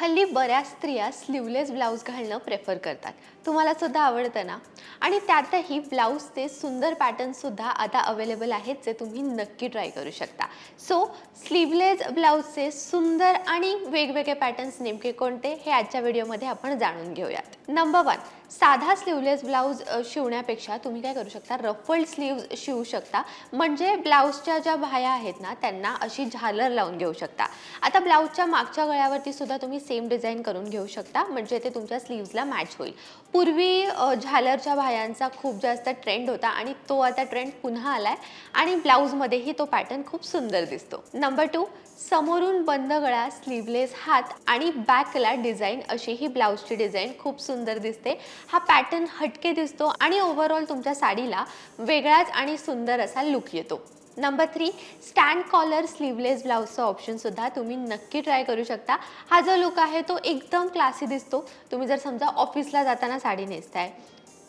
हल्ली बऱ्याच स्त्रिया स्लीवलेस ब्लाऊज घालणं प्रेफर करतात. तुम्हाला सुद्धा आवडतं ना? आणि त्यातही ब्लाऊजचे सुंदर पॅटर्नसुद्धा आता अवेलेबल आहेत जे तुम्ही नक्की ट्राय करू शकता. सो स्लीवलेस ब्लाऊजचे सुंदर आणि वेगवेगळे पॅटर्न्स नेमके कोणते हे आजच्या व्हिडिओमध्ये आपण जाणून घेऊयात. नंबर वन साधा स्लीवलेस ब्लाऊज शिवण्यापेक्षा तुम्ही काय करू शकता? रफल्ड स्लीव्ज शिवू शकता. म्हणजे ब्लाऊजच्या ज्या बाह्या आहेत ना त्यांना अशी झालर लावून घेऊ शकता. आता ब्लाऊजच्या मागच्या गळ्यावरती सुद्धा तुम्ही सेम डिझाईन करून घेऊ शकता म्हणजे ते तुमच्या स्लीव्जला मॅच होईल. पूर्वी झालरच्या बाह्यांचा खूप जास्त ट्रेंड होता आणि तो आता ट्रेंड पुन्हा आलाय आणि ब्लाऊजमध्येही तो पॅटर्न खूप सुंदर दिसतो. नंबर टू समोरून बंद गळा स्लीवलेस हात आणि बॅकला डिझाईन अशी ही ब्लाऊजची डिझाईन खूप सुंदर दिसते. हा पॅटर्न हटके दिसतो आणि ओव्हरऑल तुमच्या साडीला वेगळाच आणि सुंदर असा लुक येतो. Number three stand collar sleeveless ब्लाऊजचं ऑप्शनसुद्धा तुम्ही नक्की ट्राय करू शकता. हा जो लुक आहे तो एकदम क्लासी दिसतो. तुम्ही जर समजा ऑफिसला जाताना साडी नेसताय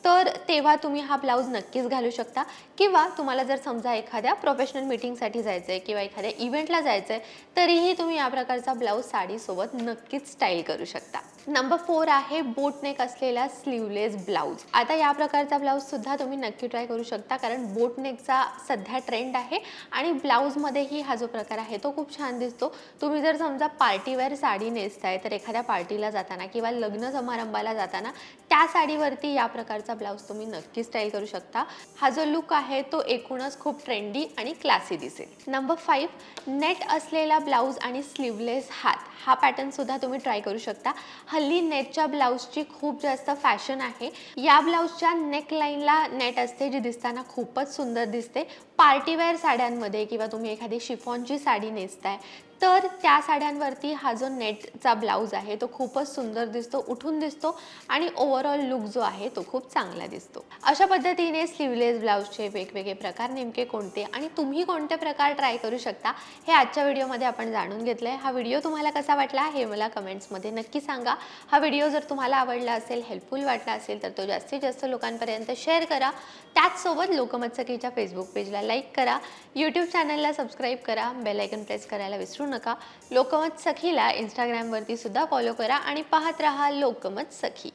तर तेव्हा तुम्ही हा ब्लाऊज नक्कीच घालू शकता. किंवा तुम्हाला जर समजा एखाद्या प्रोफेशनल मीटिंगसाठी जायचं आहे किंवा एखाद्या इव्हेंटला जायचं आहे तरीही तुम्ही या प्रकारचा ब्लाऊज साडीसोबत नक्कीच स्टाईल करू शकता. नंबर फोर आहे बोटनेक असलेला स्लीवलेस ब्लाऊज आता या प्रकारचा ब्लाऊजसुद्धा तुम्ही नक्की ट्राय करू शकता कारण बोटनेकचा सध्या ट्रेंड आहे आणि ब्लाऊजमध्येही हा जो प्रकार आहे तो खूप छान दिसतो. तुम्ही जर समजा पार्टीवेअर साडी नेसताय तर एखाद्या पार्टीला जाताना किंवा लग्न समारंभाला जाताना त्या साडीवरती या प्रकारचा ब्लाऊज तुम्ही नक्की स्टाईल करू शकता. हा जो लुक आहे तो एकूणच खूप ट्रेंडी आणि क्लासी दिसेल. नंबर फाईव्ह नेट असलेला ब्लाऊज आणि स्लीवलेस हात. हा पॅटर्नसुद्धा तुम्ही ट्राय करू शकता. हल्ली नेटच्या ब्लाऊजची खूप जास्त फॅशन आहे. या ब्लाऊजच्या नेकलाईनला नेट असते जी दिसताना खूपच सुंदर दिसते. पार्टीवेअर साड्यांमध्ये किंवा तुम्ही एखादी शिफॉनची साडी नेसताय तर त्या साड्यांवरती हा जो नेटचा ब्लाऊज आहे तो खूपच सुंदर दिसतो उठून दिसतो आणि ओव्हरऑल लुक जो आहे तो खूप चांगला दिसतो. अशा पद्धतीने स्लीवलेस ब्लाऊजचे वेगवेगळे प्रकार नेमके कोणते आणि तुम्ही कोणते प्रकार ट्राय करू शकता हे आजच्या व्हिडिओमध्ये आपण जाणून घेतलंय. हा व्हिडिओ तुम्हाला कसा वाटला हे मला कमेंट्समध्ये नक्की सांगा. हा व्हिडिओ जर तुम्हाला आवडला असेल हेल्पफुल वाटला असेल तर तो जास्तीत जास्त लोकांपर्यंत शेअर करा. त्याचसोबत लोकमत सखीच्या फेसबुक पेजला लाईक करा. यूट्यूब चॅनलला सबस्क्राईब करा. बेलायकन प्रेस करायला विसरू नका. लोकमत सखीला इंस्टाग्रामवरती सुद्धा फॉलो करा आणि पाहत रहा लोकमत सखी.